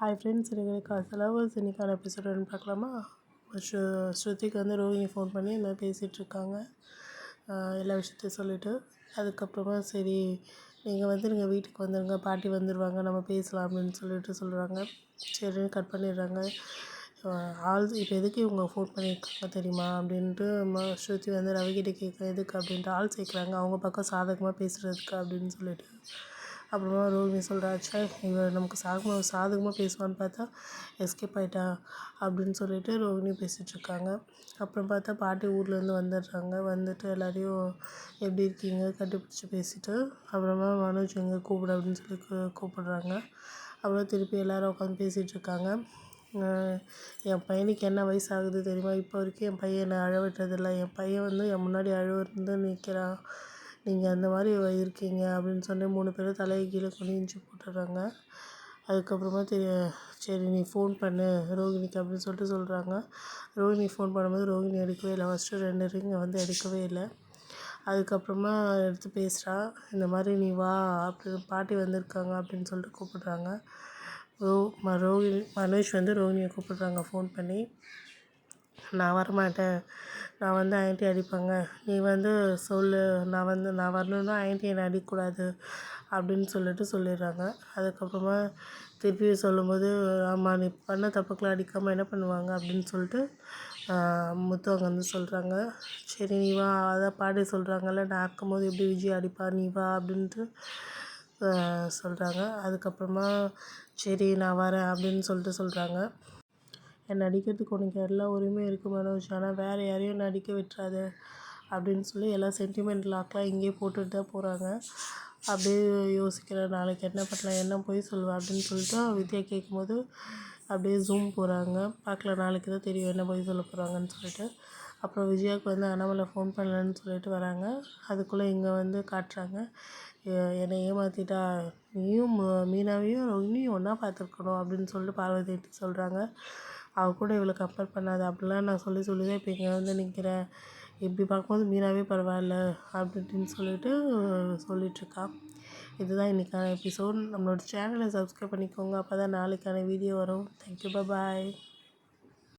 Hi friends எனக்கு lovers இன்றைக்கான எபிசோடுன்னு பார்க்கலாமா? ஸ்ரு ஸ்ருதிக்கு வந்து ரோஹினி ஃபோன் பண்ணி இந்த மாதிரி எல்லா விஷயத்தையும் சொல்லிவிட்டு அதுக்கப்புறமா சரி நீங்கள் வந்து எங்கள் வீட்டுக்கு வந்துடுங்க பாட்டி வந்துடுவாங்க நம்ம பேசலாம் அப்படின்னு சொல்லிட்டு சொல்கிறாங்க சரின்னு கட் பண்ணிடுறாங்க. ஆள் இப்போ எதுக்கு இவங்க ஃபோன் பண்ணியிருக்காங்க தெரியுமா? அப்படின்ட்டு ஸ்ருதி வந்து ரவிக்கிட்ட கேட்க எதுக்கு அப்படின்ட்டு ஆள் சேர்க்குறாங்க அவங்க பக்கம் சாதகமாக பேசுகிறதுக்கு அப்படின்னு சொல்லிட்டு. அப்புறமா ரோஹினி சொல்கிறா ச்சே இவன் நமக்கு சாதகமாக சாதகமாக பேசுவான்னு பார்த்தா எஸ்கேப் ஆகிட்டா அப்படின்னு சொல்லிட்டு ரோகிணி பேசிகிட்ருக்காங்க அப்புறம் பார்த்தா பாட்டி ஊர்லேருந்து வந்துடுறாங்க. வந்துட்டு எல்லாரையும் எப்படி இருக்கீங்க? கண்டுபிடிச்சி பேசிட்டு அப்புறமா மனோஜ் எங்கே கூப்பிடு அப்படின்னு சொல்லி கூப்பிடுறாங்க. அப்புறம் திருப்பி எல்லோரும் உட்காந்து பேசிகிட்டு இருக்காங்க. என் பையனுக்கு என்ன வயசு ஆகுது தெரியுமா? இப்போ வரைக்கும் என் பையன் என்னை அழ விட்டதில்ல. என் பையன் வந்து என் முன்னாடி அழுவிருந்து நிற்கிறான் நீங்கள் அந்த மாதிரி இருக்கீங்க அப்படின்னு சொல்லி மூணு பேரும் தலையை கீழே குனிஞ்சு போட்டுடுறாங்க. அதுக்கப்புறமா தெரிய சரி நீ ஃபோன் பண்ணு ரோகிணிக்கு அப்படின்னு சொல்லிட்டு சொல்கிறாங்க ரோகிணி ஃபோன் பண்ணும்போது ரோகிணி எடுக்கவே இல்லை. ஃபஸ்ட்டு ரெண்டு ரிங் வந்து எடுக்கவே இல்லை. அதுக்கப்புறமா எடுத்து பேசுகிறா இந்த மாதிரி நீ வா அப்படி பாட்டி வந்திருக்காங்க அப்படின்னு சொல்லிட்டு கூப்பிடுறாங்க. ரோ ம ரோகிணி மனோஜ் வந்து ரோகிணியை கூப்பிடுறாங்க ஃபோன் பண்ணி. நான் வரமாட்டேன். நான் வந்து ஆன்ட்டி அடிப்பாங்க. நீ வந்து சொல்லு. நான் வந்து நான் வரணுன்னா ஆன்ட்டி என்னை அடிக்கக்கூடாது அப்படின்னு சொல்லிட்டு சொல்லிடுறாங்க. அதுக்கப்புறமா திருப்பி சொல்லும்போது ஆமாம் நீ பண்ண தப்புக்கெலாம் அடிக்காமல் என்ன பண்ணுவாங்க? அப்படின்னு சொல்லிட்டு முத்து அங்கே வந்து சொல்கிறாங்க சரி நீ வா. அதான் பாடி சொல்கிறாங்கல்ல நான் இருக்கும்போது எப்படி விஜய் அடிப்பா நீ வா அப்படின்ட்டு சொல்கிறாங்க அதுக்கப்புறமா சரி நான் வரேன் அப்படின்னு சொல்லிட்டு சொல்கிறாங்க என்னை அடிக்கிறதுக்கு உனக்கு எல்லா உரிமையும் இருக்குது மனோஜ். ஆனால் வேறு யாரையும் நடிக்க விட்டுறாத அப்படின்னு சொல்லி எல்லா சென்டிமெண்ட் லாக்லாம் இங்கேயே போட்டுட்டு தான் போகிறாங்க அப்படியே யோசிக்கிறேன் நாளைக்கு என்ன பண்ணலாம் என்ன போய் சொல்லுவேன் அப்படின்னு சொல்லிட்டு வித்யா கேட்கும்போது அப்படியே ஜூம் போகிறாங்க பார்க்கலாம் நாளைக்கு தான் தெரியும் என்ன போய் சொல்ல போகிறாங்கன்னு சொல்லிட்டு. அப்புறம் விஜயாவுக்கு வந்து அண்ணாமலை ஃபோன் பண்ணலன்னு சொல்லிட்டு வராங்க. அதுக்குள்ளே இங்கே வந்து காட்டுறாங்க. என்னை ஏமாற்றிட்டா நீயும் ம- மீனாவையும் ரோஹினியும் ஒன்றா பார்த்துருக்கணும் அப்படின்னு சொல்லிட்டு பார்வதிட்டு சொல்கிறாங்க அவள் கூட இவளை கம்பேர் பண்ணாத அப்படிலாம் நான் சொல்லி சொல்லி தான் இப்போ இங்கே வந்து நிற்கிறேன் இப்படி பார்க்கும்போது மீனாவே பரவாயில்ல அப்படின்னு சொல்லிட்டு சொல்லிகிட்ருக்கா இதுதான் இன்றைக்கான எபிசோட் நம்மளோட சேனலை சப்ஸ்கிரைப் பண்ணிக்கோங்க. அப்போ தான் நாளைக்கான வீடியோ வரும். Thank you bye